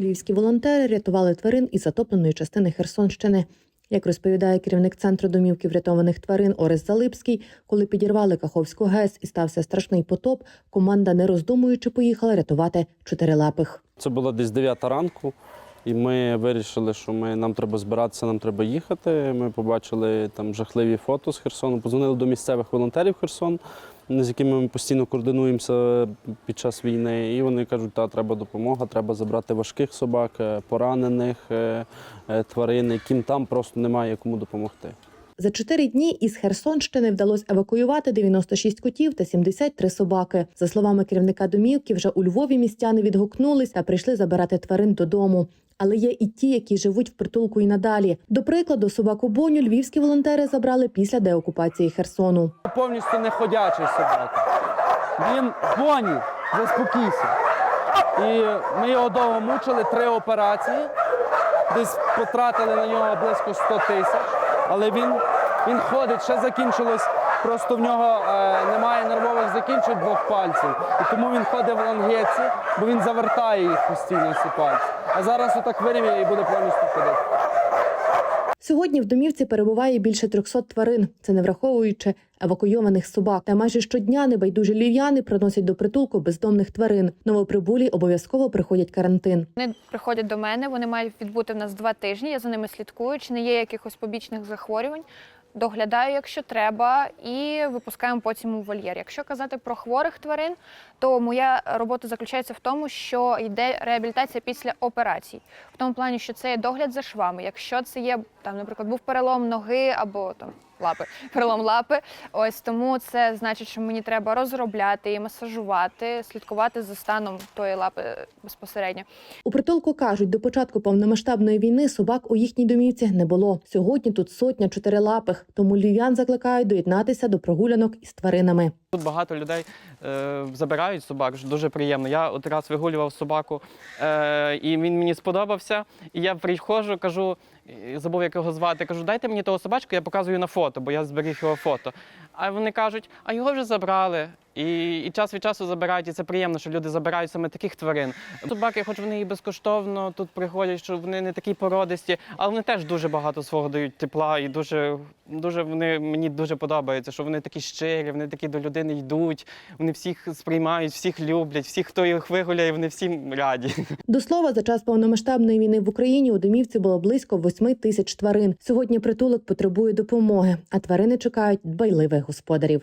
львівські волонтери рятували тварин із затопленої частини Херсонщини. Як розповідає керівник центру домівки врятованих тварин Орес Залипський, коли підірвали Каховську ГЕС і стався страшний потоп, команда, не роздумуючи, поїхала рятувати чотирилапих. Це було десь 9 ранку, і ми вирішили, що ми, нам треба збиратися, нам треба їхати. Ми побачили там жахливі фото з Херсону, позвонили до місцевих волонтерів Херсон, з якими ми постійно координуємося під час війни. І вони кажуть, та треба допомога, треба забрати важких собак, е, поранених е, е, тварин, яким там просто немає кому допомогти. За чотири дні із Херсонщини вдалося евакуювати 96 котів та 73 собаки. За словами керівника домівки, вже у Львові містяни відгукнулись та прийшли забирати тварин додому. Але є і ті, які живуть в притулку і надалі. До прикладу, собаку Боню львівські волонтери забрали після деокупації Херсону. Повністю не ходячий собака. Він Боні, заспокійся. І ми його довго мучили, три операції. Десь потратили на нього близько 100 тисяч. Але він, він ходить, ще закінчилось. Просто в нього е, немає нервових закінчень двох пальців. І тому він ходить в лангеці, бо він завертає їх постійно ці пальці. А зараз отак вирівняє і буде повністю ходити. Сьогодні в домівці перебуває більше 300 тварин. Це не враховуючи евакуйованих собак. Та майже щодня небайдужі львів'яни приносять до притулку бездомних тварин. Новоприбулі обов'язково приходять карантин. Вони приходять до мене, вони мають відбути в нас два тижні. Я за ними слідкую, чи не є якихось побічних захворювань. Доглядаю, якщо треба, і випускаємо потім у вольєр. Якщо казати про хворих тварин, то моя робота заключається в тому, що йде реабілітація після операцій, в тому плані, що це є догляд за швами. Якщо це є там, наприклад, був перелом ноги або там лапи, перелом лапи. Ось тому це значить, що мені треба розробляти і масажувати, слідкувати за станом тої лапи безпосередньо. У притулку кажуть, до початку повномасштабної війни собак у їхній домівці не було. Сьогодні тут сотня чотирилапих, тому львів'ян закликають доєднатися до прогулянок із тваринами. Тут багато людей е, забирають собак, дуже приємно. Я от раз вигулював собаку, е, і він мені сподобався. І я приходжу, кажу, забув як його звати. Кажу, дайте мені того собачку, я показую на фото, бо я зберіг його фото. А вони кажуть, а його вже забрали. І, і час від часу забирають, і це приємно, що люди забирають саме таких тварин. Собаки, хоч вони і безкоштовно тут приходять, що вони не такі породисті, але вони теж дуже багато свого дають тепла, і дуже, дуже вони мені дуже подобається, що вони такі щирі, вони такі до людини йдуть, вони всіх сприймають, всіх люблять, всіх, хто їх вигуляє, вони всім раді. До слова, за час повномасштабної війни в Україні у домівці було близько 8 тисяч тварин. Сьогодні притулок потребує допомоги, а тварини чекають дбайливих господарів.